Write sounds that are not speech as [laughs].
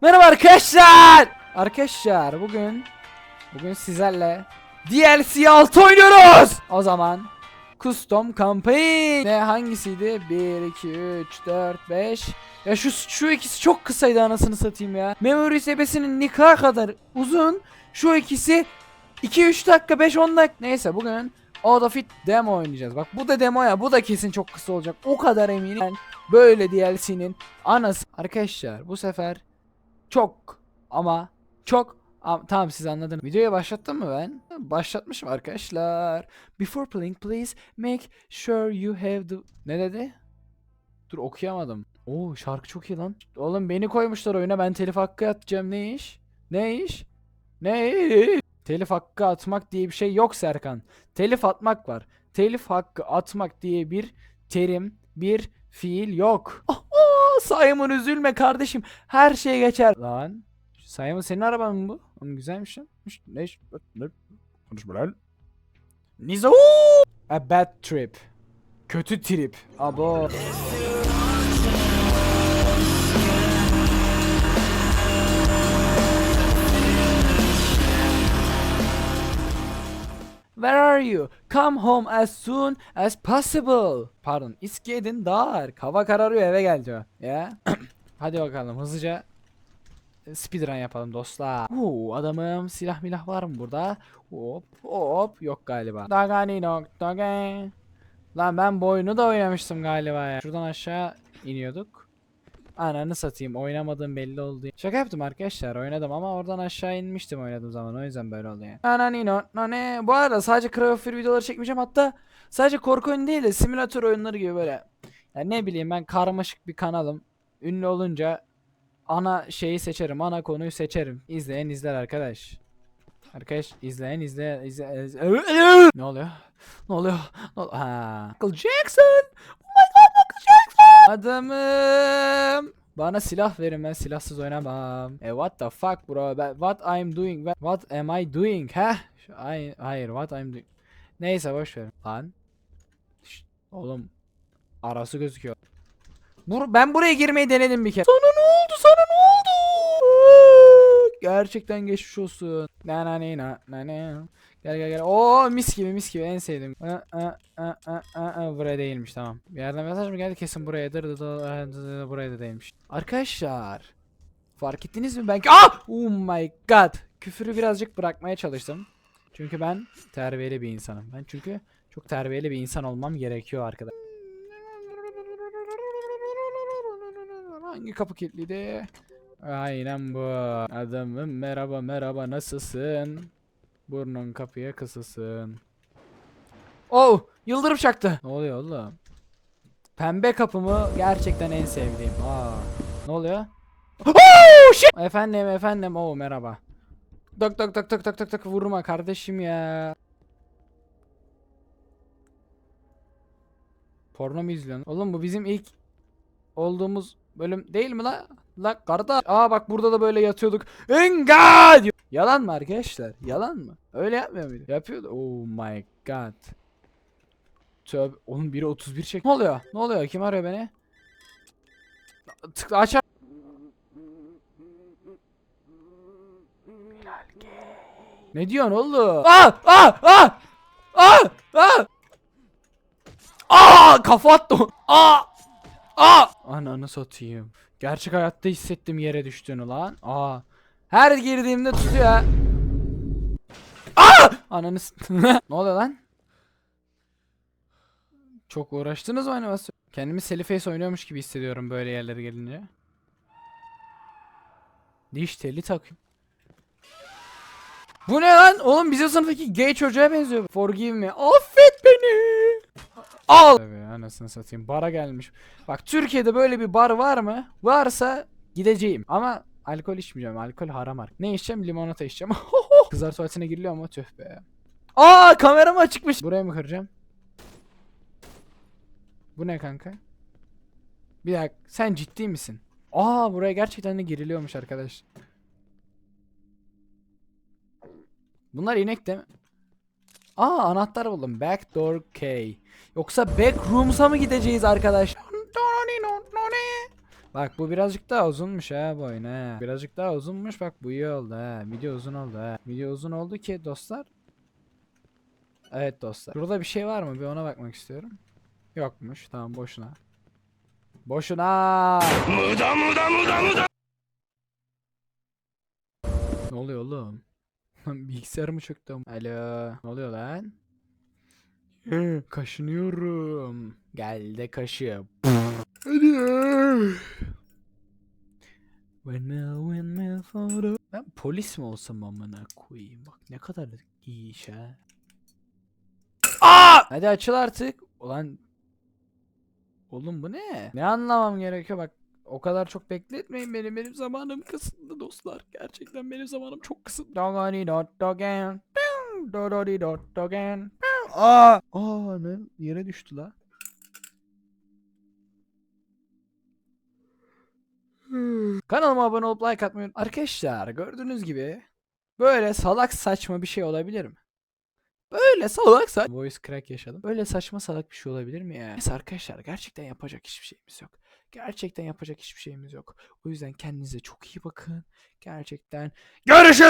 Merhaba arkadaşlar. Arkadaşlar bugün bugün sizlerle DLC 6 oynuyoruz. O zaman Custom Campaign ne hangisiydi? 1 2 3 4 5 Ya şu şu ikisi çok kısaydı anasını satayım ya. Memory sebesinin nikah kadar uzun. Şu ikisi 2-3 dakika 5-10 dakika. Neyse bugün Out demo oynayacağız. Bak bu da demo ya. Bu da kesin çok kısa olacak. O kadar eminim. Ben böyle DLC'nin anası. Arkadaşlar bu sefer çok ama çok Am- tamam siz anladınız. Videoya başlattım mı ben? Başlatmışım arkadaşlar. Before playing please make sure you have the... Ne dedi? Dur okuyamadım. Oo şarkı çok iyi lan. Oğlum beni koymuşlar oyuna ben telif hakkı atacağım ne iş? Ne iş? Ne iş? Telif hakkı atmak diye bir şey yok Serkan. Telif atmak var. Telif hakkı atmak diye bir terim, bir fiil yok. Aa, Simon üzülme kardeşim. Her şey geçer. Lan. Simon senin araban mı bu? Oğlum güzelmiş lan. Ne? iş- Ne? Konuşma lan. Nizo. A bad trip. Kötü trip. Abo. Where are you? Come home as soon as possible. Pardon. It's getting dark. Hava kararıyor eve gel diyor. Ya. [clears throat] Hadi bakalım hızlıca speedrun yapalım dostlar. Oo, adamım silah milah var mı burada? Hop hop yok galiba. Dagani nok dage. Lan ben bu oyunu da oynamıştım galiba ya. Şuradan aşağı iniyorduk. Ananı satayım oynamadığım belli oldu. Şaka yaptım arkadaşlar oynadım ama oradan aşağı inmiştim oynadığım zaman o yüzden böyle oldu yani. Anani no no ne. Bu arada sadece Cry videoları çekmeyeceğim hatta sadece korku oyunu değil de simülatör oyunları gibi böyle. Yani ne bileyim ben karmaşık bir kanalım. Ünlü olunca ana şeyi seçerim, ana konuyu seçerim. İzleyen izler arkadaş. Arkadaş izleyen izle izle, izle- Ne oluyor? Ne oluyor? Ne oluyor? Ha. Michael Jackson. Adamım. Bana silah verin ben silahsız oynamam. E what the fuck bro? What I'm doing? What am I doing? Şu- Ay, hayır what I'm doing. Neyse boş ver. Lan. Oğlum. Arası gözüküyor. Bur ben buraya girmeyi denedim bir kere. Sana ne oldu? Sana ne oldu? Gerçekten geçmiş olsun. Na na na na ne. Gel gel gel. Oo mis gibi mis gibi en sevdiğim. Aa, aa, aa, aa, aa, Buraya değilmiş tamam. Bir yerden mesaj mı geldi kesin buraya dır, buraya da değilmiş. Arkadaşlar fark ettiniz mi ben ah oh my god küfürü birazcık bırakmaya çalıştım. Çünkü ben terbiyeli bir insanım. Ben çünkü çok terbiyeli bir insan olmam gerekiyor arkadaşlar. Hangi kapı kilitliydi? Aynen bu. Adamım merhaba merhaba nasılsın? Burnun kapıya kısılsın. Oh! Yıldırım çaktı. Ne oluyor oğlum? Pembe kapımı gerçekten en sevdiğim. Aa. Ne oluyor? Oh shit! Efendim efendim. Oh merhaba. Tok tok tok tok tok tok tok vurma kardeşim ya. Porno mu izliyorsun? Oğlum bu bizim ilk olduğumuz bölüm değil mi la? La kardeş. Aa bak burada da böyle yatıyorduk. Enga diyor. Yalan mı arkadaşlar? Yalan mı? Öyle yapmıyor muydu? Yapıyordu. Oh my god. Tövbe. Onun biri 31 çek. Ne oluyor? Ne oluyor? Kim arıyor beni? Tıkla aç. aç. Ne diyorsun oğlum? Aa! Aa! Aa! Aa! Aa! Aa! Kafa attım. Aa! Aa! Ananı satayım. Gerçek hayatta hissettim yere düştüğünü lan. Aa. Her girdiğimde tutuyor. Aa! Ananı [laughs] Ne oluyor lan? Çok uğraştınız mı animasyon? Kendimi Seliface oynuyormuş gibi hissediyorum böyle yerlere gelince. Diş teli takıyorum. Bu ne lan? Oğlum bizim sınıftaki gay çocuğa benziyor. Forgive me. Affet beni. Al. Tabii anasını satayım. Bara gelmiş. Bak Türkiye'de böyle bir bar var mı? Varsa gideceğim. Ama alkol içmeyeceğim. Alkol haram artık. Ne içeceğim? Limonata içeceğim. [laughs] Kızlar tuvaletine giriliyor ama tüh be. Aa kameram açıkmış. Buraya mı kıracağım? Bu ne kanka? Bir dakika. Sen ciddi misin? Aa buraya gerçekten de giriliyormuş arkadaş. Bunlar inek değil mi? Aa anahtar buldum. Backdoor key. Yoksa backrooms'a mı gideceğiz arkadaş? Bak bu birazcık daha uzunmuş ha bu oyun ha. Birazcık daha uzunmuş bak bu iyi oldu ha. Video uzun oldu ha. Video uzun oldu ki dostlar. Evet dostlar. Burada bir şey var mı? Bir ona bakmak istiyorum. Yokmuş. Tamam boşuna. Boşuna. Ne oluyor oğlum? Bilgisayar mı çöktü? Alo. Ne oluyor lan? Kaşınıyorum. Gel de kaşı. Ben polis mi olsam amına koyayım? Bak ne kadar iyi iş ha. Aa! Hadi açıl artık. Ulan Oğlum bu ne? Ne anlamam gerekiyor bak. O kadar çok bekletmeyin benim. Benim zamanım kısıtlı dostlar. Gerçekten benim zamanım çok kısıtlı. Dogani dot dogen. Dodori dot dogen. Aa! Aa ne? Yere düştü la. Kanalıma abone olup like atmayı unutmayın. Arkadaşlar gördüğünüz gibi böyle salak saçma bir şey olabilir mi? Böyle salak saç... Voice crack yaşadım. Böyle saçma salak bir şey olabilir mi ya? Neyse arkadaşlar gerçekten yapacak hiçbir şeyimiz yok. Gerçekten yapacak hiçbir şeyimiz yok. O yüzden kendinize çok iyi bakın. Gerçekten görüşürüz.